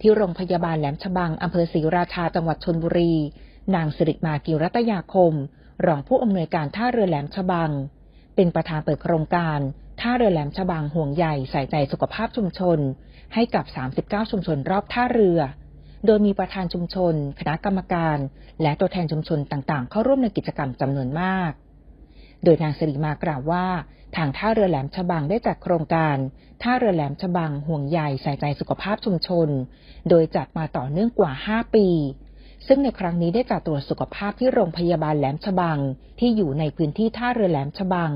ที่โรงพยาบาลแหลมฉบังอำเภอศรีราชาจังหวัดชนบุรี นางสิริมากิรัตยาคม รองผู้อำนวยการท่าเรือแหลมฉบัง เป็นประธานเปิดโครงการท่าเรือแหลมฉบังห่วงใยใส่ใจสุขภาพชุมชน ให้กับ 39 ชุมชนรอบท่าเรือ โดยมีประธานชุมชน คณะกรรมการ และตัวแทนชุมชนต่างๆ เข้าร่วมในกิจกรรมจำนวนมาก โดยนางสิริมากล่าวว่า ทางท่าเรือแหลมฉบังได้จัดโครงการ ท่าเรือแหลมฉบังห่วงใยใส่ใจสุขภาพชุมชน โดยจัดมาต่อเนื่องกว่า 5 ปี ซึ่งในครั้งนี้ได้จัดตรวจสุขภาพที่โรงพยาบาลแหลมฉบัง ที่อยู่ในพื้นที่ท่าเรือแหลมฉบัง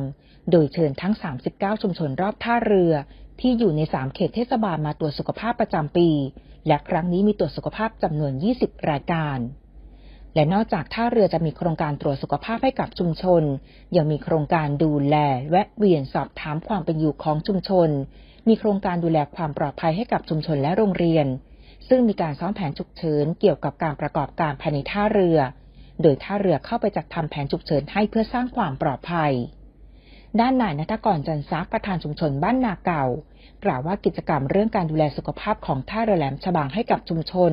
โดยเชิญทั้ง 39 ชุมชนรอบท่าเรือ ที่อยู่ใน 3 เขตเทศบาลมาตรวจสุขภาพประจำปี และครั้งนี้มีตรวจสุขภาพจำนวน 20 รายการ และนอกจากท่าเรือจะมีโครงการตรวจสุขภาพให้กับชุมชน ยังมีโครงการดูแลแวะเวียนสอบถามความเป็นอยู่ของชุมชน มีโครงการดูแลความปลอดภัยให้กับชุมชนและโรงเรียน ซึ่งมีการซ้อมแผนฉุกเฉินเกี่ยวกับการประกอบการภายในท่าเรือ โดยท่าเรือเข้าไปจัดทำแผนฉุกเฉินให้เพื่อสร้างความปลอดภัย ด้านนายนัทกรจันทรัพย์ประธานชุมชนบ้านนาเก่า กล่าวว่ากิจกรรมเรื่องการดูแลสุขภาพของท่าเรือแหลมฉบังให้กับชุมชน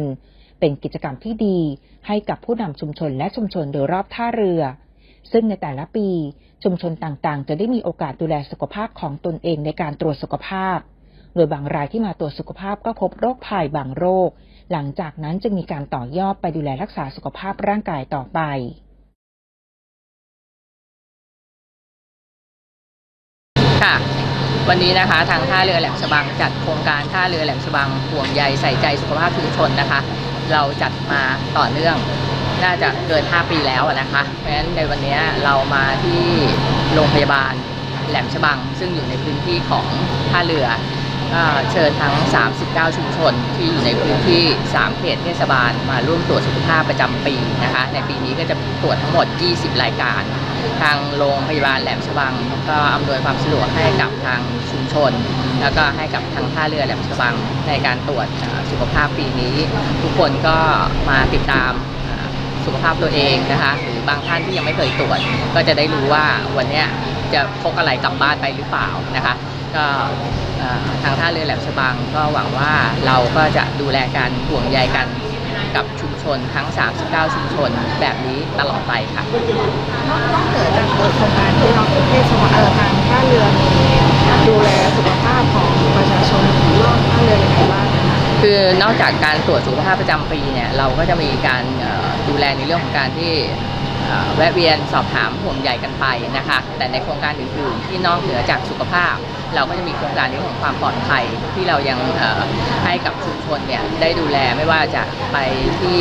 เป็นกิจกรรมที่ดี ให้กับผู้นำชุมชนและชุมชนโดยรอบท่าเรือ ซึ่งในแต่ละปีชุมชนต่างๆ จะได้มีโอกาสดูแลสุขภาพของตนเองในการตรวจสุขภาพ โดยบางรายที่มาตรวจสุขภาพก็พบโรคภัยบางโรค หลังจากนั้นจึงมีการต่อยอดไปดูแลรักษาสุขภาพร่างกายต่อไปค่ะวันนี้นะคะทางท่าเรือแหลมฉบังจัดโครงการท่าเรือแหลมฉบังห่วงใยใส่ใจสุขภาพชุมชนนะคะ เราจัดมาต่อเนื่อง น่าจะเกิน 5 ปีแล้วนะคะ เพราะฉะนั้นในวันนี้เรามาที่โรงพยาบาลแหลมฉบัง ซึ่งอยู่ในพื้นที่ของท่าเรือก็เชิญทั้ง 39 ชุมชนที่อยู่ในพื้นที่ 3 เขตเทศบาลมาร่วมตรวจสุขภาพประจำปีนะคะ ในปีนี้ก็จะตรวจทั้งหมด 20 รายการ ทางโรงพยาบาลแหลมฉบังก็อำนวยความสะดวกให้กับทางชุมชน แล้วก็ให้กับทางท่าเรือแหลมฉบังในการตรวจสุขภาพปีนี้ ทุกคนก็มาติดตามสุขภาพตัวเองนะคะหรือบางท่านที่ยังไม่เคยตรวจ ก็จะได้รู้ว่าวันนี้จะพกอะไรกลับบ้านไปหรือเปล่านะคะก็ทางท่าเรือแหลมฉบังก็หวังว่าเราก็จะดูแลกันห่วงใยกันกับชุม ชนทั้ง 39 ชุมชน แบบนี้ตลอดไปค่ะนอกนอกเหนือจากโครงการที่เราเทศบาลเอ่อทางท่าเรือมีดูแลสุขภาพของประชาชนรอบท่าเรือยังไงบ้างนะคะคือนอกจากการตรวจสุขภาพประจำปีเนี่ยเราก็จะมีการเอ่อดูแลในเรื่องของการที่เอ่อแวะเวียนสอบถามห่วงใยกันไปนะคะ แต่ในโครงการอื่นๆ ที่นอกเหนือจากสุขภาพ เราก็จะมีโครงการเรื่องของความปลอดภัยที่เรายังให้กับชุมชนเนี่ยได้ดูแลไม่ว่าจะไปที่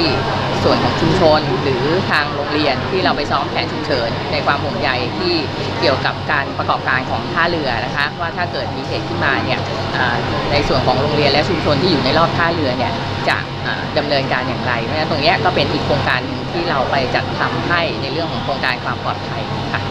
ส่วนของชุมชนหรือทางโรงเรียนที่เราไปซ้อมแผนฉุกเฉินในความห่วงใยที่เกี่ยวกับการประกอบการของท่าเรือนะคะ ว่าถ้าเกิดมีเหตุขึ้นมาเนี่ยในส่วนของโรงเรียนและชุมชนที่อยู่ในรอบท่าเรือเนี่ยจะเอ่อดำเนินการอย่างไร เพราะฉะนั้นตรงนี้ก็เป็นอีกโครงการหนึ่งที่เราไปจัดทำให้ในเรื่องของโครงการความปลอดภัยค่ะ